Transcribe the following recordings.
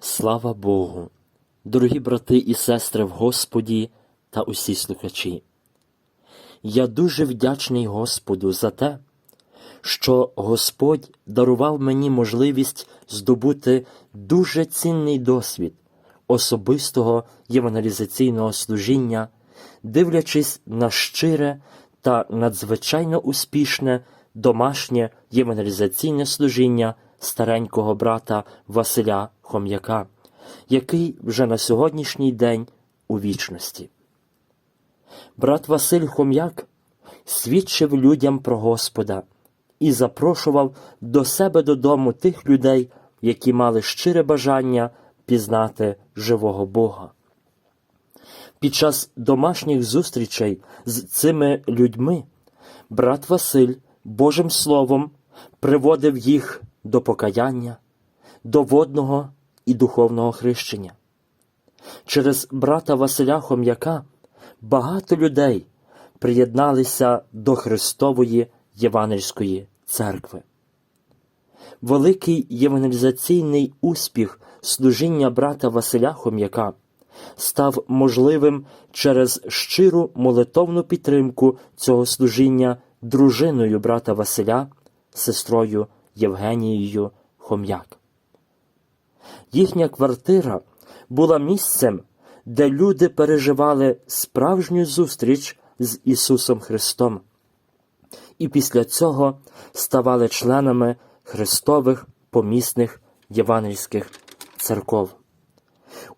Слава Богу, дорогі брати і сестри в Господі та усі слухачі. Я дуже вдячний Господу за те, що Господь дарував мені можливість здобути дуже цінний досвід особистого євангелізаційного служіння, дивлячись на щире та надзвичайно успішне домашнє євангелізаційне служіння старенького брата Василя Хом'яка, який вже на сьогоднішній день у вічності. Брат Василь Хом'як свідчив людям про Господа і запрошував до себе додому тих людей, які мали щире бажання пізнати живого Бога. Під час домашніх зустрічей з цими людьми брат Василь Божим Словом приводив їх до покаяння, до водного і духовного хрещення. Через брата Василя Хом'яка багато людей приєдналися до Христової Євангельської церкви. Великий євангелізаційний успіх служіння брата Василя Хом'яка став можливим через щиру молитовну підтримку цього служіння дружиною брата Василя, сестрою Євгенією Хом'як. Їхня квартира була місцем, де люди переживали справжню зустріч з Ісусом Христом, і після цього ставали членами Христових помісних євангельських церков.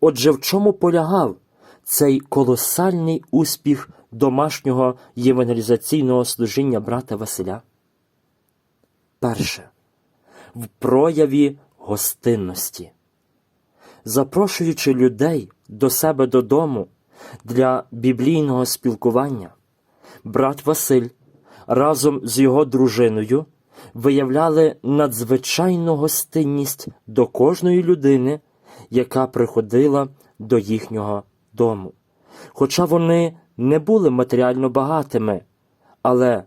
Отже, в чому полягав цей колосальний успіх домашнього євангелізаційного служіння брата Василя? Перше, в прояві гостинності. Запрошуючи людей до себе додому для біблійного спілкування, брат Василь разом з його дружиною виявляли надзвичайну гостинність до кожної людини, яка приходила до їхнього дому. Хоча вони не були матеріально багатими, але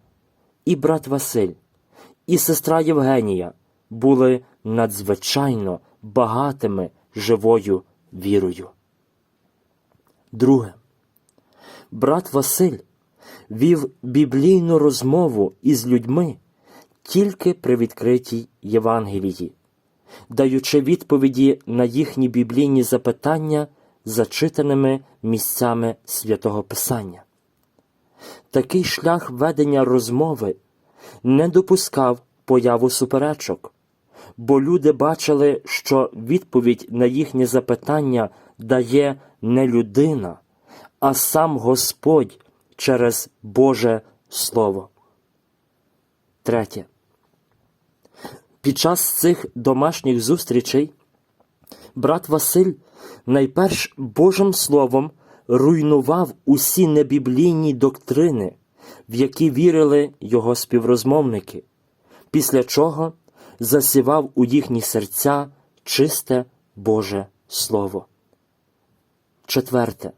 і брат Василь, і сестра Євгенія були надзвичайно багатими живою вірою. Друге, брат Василь вів біблійну розмову із людьми тільки при відкритій Євангелії, даючи відповіді на їхні біблійні запитання зачитаними місцями святого Писання. Такий шлях ведення розмови не допускав появу суперечок, бо люди бачили, що відповідь на їхнє запитання дає не людина, а сам Господь через Боже Слово. Третє. Під час цих домашніх зустрічей брат Василь найперш Божим Словом руйнував усі небіблійні доктрини, в які вірили його співрозмовники, після чого засівав у їхні серця чисте Боже Слово. Четверте.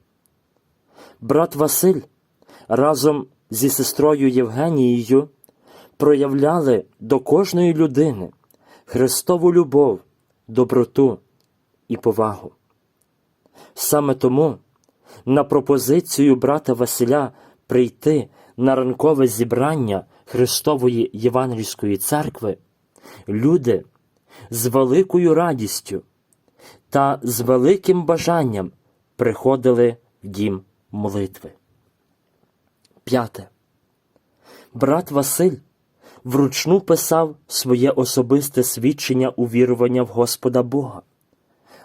Брат Василь разом зі сестрою Євгенією проявляли до кожної людини Христову любов, доброту і повагу. Саме тому на пропозицію брата Василя прийти на ранкове зібрання Христової Євангельської церкви люди з великою радістю та з великим бажанням приходили в дім молитви. П'яте. Брат Василь вручну писав своє особисте свідчення увірування в Господа Бога,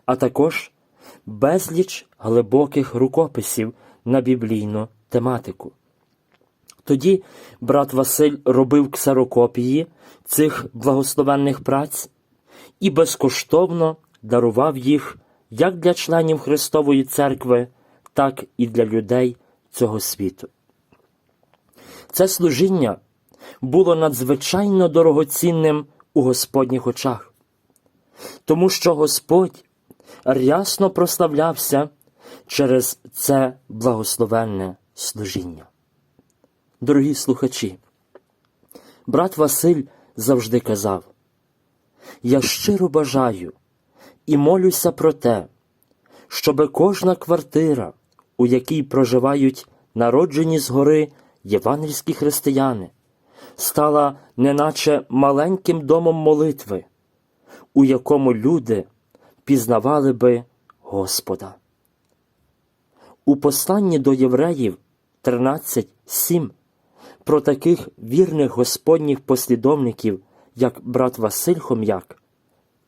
а також безліч глибоких рукописів на біблійну тематику. Тоді брат Василь робив ксерокопії цих благословенних праць і безкоштовно дарував їх як для членів Христової церкви, так і для людей цього світу. Це служіння було надзвичайно дорогоцінним у Господніх очах, тому що Господь рясно прославлявся через це благословенне служіння. Дорогі слухачі, брат Василь завжди казав: Я щиро бажаю і молюся про те, щоби кожна квартира, у якій проживають народжені згори євангельські християни, стала неначе маленьким домом молитви, у якому люди пізнавали би Господа. У посланні до євреїв 13.7 про таких вірних Господніх послідовників, як брат Василь Хом'як,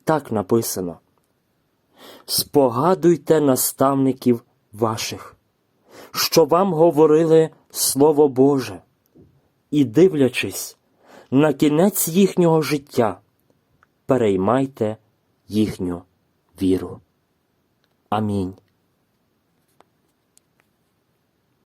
так написано: Спогадуйте наставників ваших, що вам говорили Слово Боже, і, дивлячись на кінець їхнього життя, переймайте їхню віру. Амінь.